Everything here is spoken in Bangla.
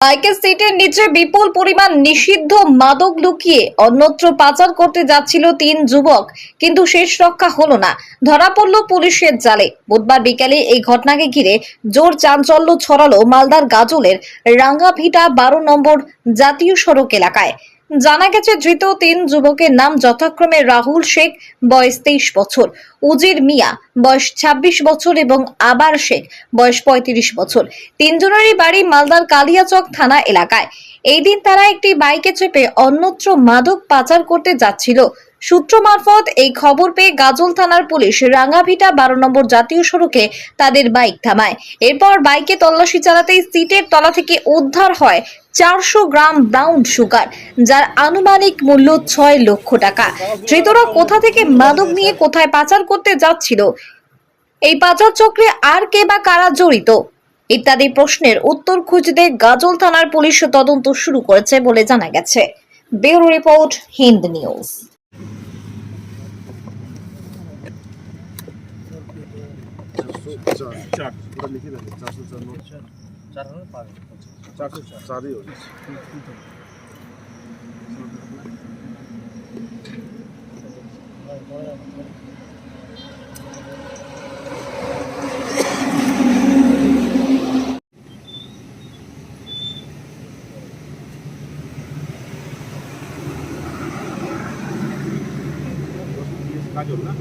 বাইকের সিটের নিচে বিপুল পরিমাণ নিষিদ্ধ মাদক লুকিয়ে অন্যত্র পাচার করতে যাচ্ছিল তিন যুবক, কিন্তু শেষ রক্ষা হলো না। ধরা পড়ল পুলিশের জালে। বুধবার বিকেলে এই ঘটনাকে ঘিরে জোর চাঞ্চল্য ছড়ালো মালদার গাজলের রাঙ্গাভিটা বারো নম্বর জাতীয় সড়ক এলাকায়। জানা গেছে, ধৃত তিন যুবকের নাম যথাক্রমে রাহুল শেখ, বয়স তেইশ বছর। উজির মিয়া, বয়স ২৬ বছর এবং আবার শেখ, বয়স পঁয়ত্রিশ বছর। তিনজনেরই বাড়ি মালদার কালিয়াচক থানা এলাকায়। এই দিন তারা একটি বাইকে চেপে অন্যত্র মাদক পাচার করতে যাচ্ছিল। সূত্র মারফত এই খবর পেয়ে গাজল থানার পুলিশ রাঙ্গাভিটা বারো নম্বর জাতীয় সড়কে তাদের বাইক থামায়। এরপর বাইকে তল্লাশি চালাতেই সিটের তলা থেকে উদ্ধার হয় চারশো গ্রাম ব্রাউন সুগার, যার আনুমানিক মূল্য ছয় লক্ষ টাকা। ধৃতরা কোথা থেকে মাদক নিয়ে কোথায় পাচার করতে যাচ্ছিল? এই পাচার চক্রে আর কে বা কারা জড়িত? ইত্যাদি প্রশ্নের উত্তর খুঁজতে গাজল থানার পুলিশ তদন্ত শুরু করেছে বলে জানা গেছে। Bureau report Hind news. চার চার লিখে দেবে চারশো চার চার। হলে পাবে চারশো চার। চারই काजोल ना